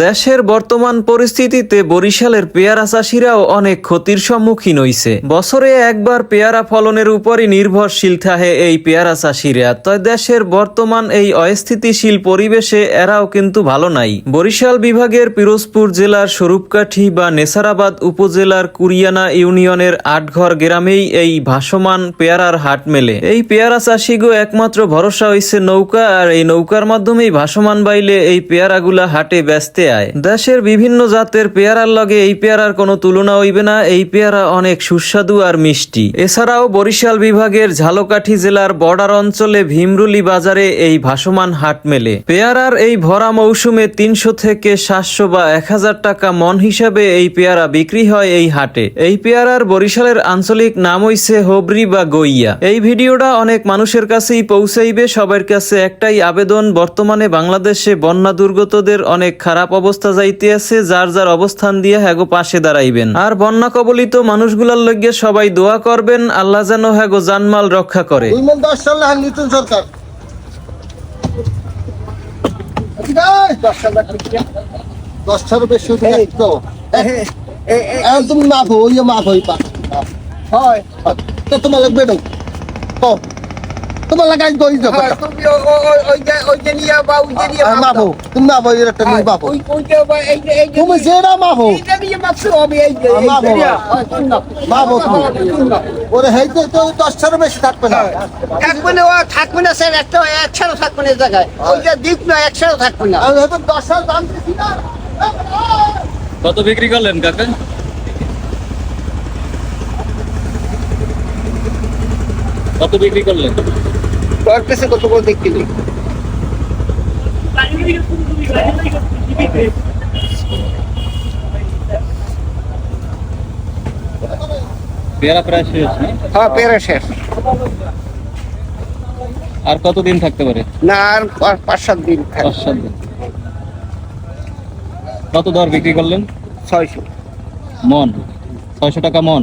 দেশের বর্তমান পরিস্থিতিতে বরিশালের পেয়ারা চাষিরাও অনেক ক্ষতির সম্মুখীন হইছে। বছরে একবার পেয়ারা ফলনের উপরই নির্ভরশীল থাকে এই পেয়ারা চাষিরা। তয় দেশের বর্তমান এই অস্থিতিশীল পরিবেশে এরাও কিন্তু ভালো নাই। বরিশাল বিভাগের পিরোজপুর জেলার স্বরূপকাঠি বা নেসারাবাদ উপজেলার কুরিয়ানা ইউনিয়নের আটঘর গ্রামেই এই ভাসমান পেয়ারার হাট মেলে। এই পেয়ারা চাষিগো একমাত্র ভরসা হইছে নৌকা, আর এই নৌকার মাধ্যমেই ভাসমান বাইলে এই পেয়ারাগুলা হাটে বেচতে আয় দেশের বিভিন্ন জাতের পেয়ারার লগে এই পেয়ারার কোনো তুলনা হইবে না। এই পেয়ারা অনেক সুস্বাদু আর মিষ্টি। এছাড়াও বরিশাল বিভাগের ঝালকাঠি জেলার বর্ডার অঞ্চলে ভীমরুলি বাজারে এই ভাসমান হাট মেলে। পেয়ারার এই ভরা মৌসুমে তিনশো থেকে সাতশো বা এক হাজার টাকা মন হিসাবে এই পেয়ারা বিক্রি হয় এই হাটে। এই পেয়ারার বরিশালের আঞ্চলিক নাম হইছে হোবরি বা গইয়া। এই ভিডিওটা অনেক মানুষের কাছেই পৌঁছাইবে। সবার কাছে একটাই আবেদন, বর্তমানে বাংলাদেশে বন্যা দুর্গতদের অনেক খারাপ অবস্থা যাইতে আছে যার যার অবস্থান দিয়ে হ্যাগো পাশে দাঁড়াইবেন। আর বন্যা কবলিত মানুষগুলার লগে সবাই দোয়া করবেন আল্লাহ যেন হ্যাগো জানমাল রক্ষা করে। মন নিতুন সরকার। বেশি তুমি মাফ মাফ হয়। তো তোমার লাগবে তো। তো তোমার লাগাই তো তুমি ও- ও- ওই যে- ওই যে নিয়ে বা ওই যে নিয়ে। তুমি হই একটা মাফ ওই- ওই যে বা এই যে- এই তুমি যেটা নিয়ে আমি এই যে- এই মাফ যে নিয়ে। মাফ তুমি। ওরে হেইতে তো দশটার বেশি থাকবে না। থাকবে না ও থাকবে না স্যার একটা থাকবে না জায়গায়। ওই যে দ্বীপ না একসাথে থাকবে না। আমি হয়তো দশ সাল দাম দিছি না। কত বিক্রি করলেন কাকা? কত বিক্রি করলেন? কাছে কত দেখতে নেই পেয়ারা প্রায় শেষ হ্যাঁ পেরে শেষ। আর কতদিন থাকতে পারে? না আর পাঁচ সাত দিন পাঁচ সাত দিন। কত দর বিক্রি করলেন? ছয়শো। মন? ছয়শো টাকা মন?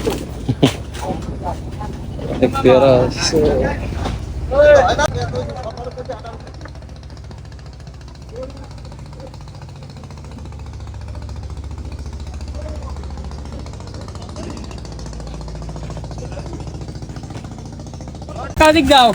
কাদিক যাও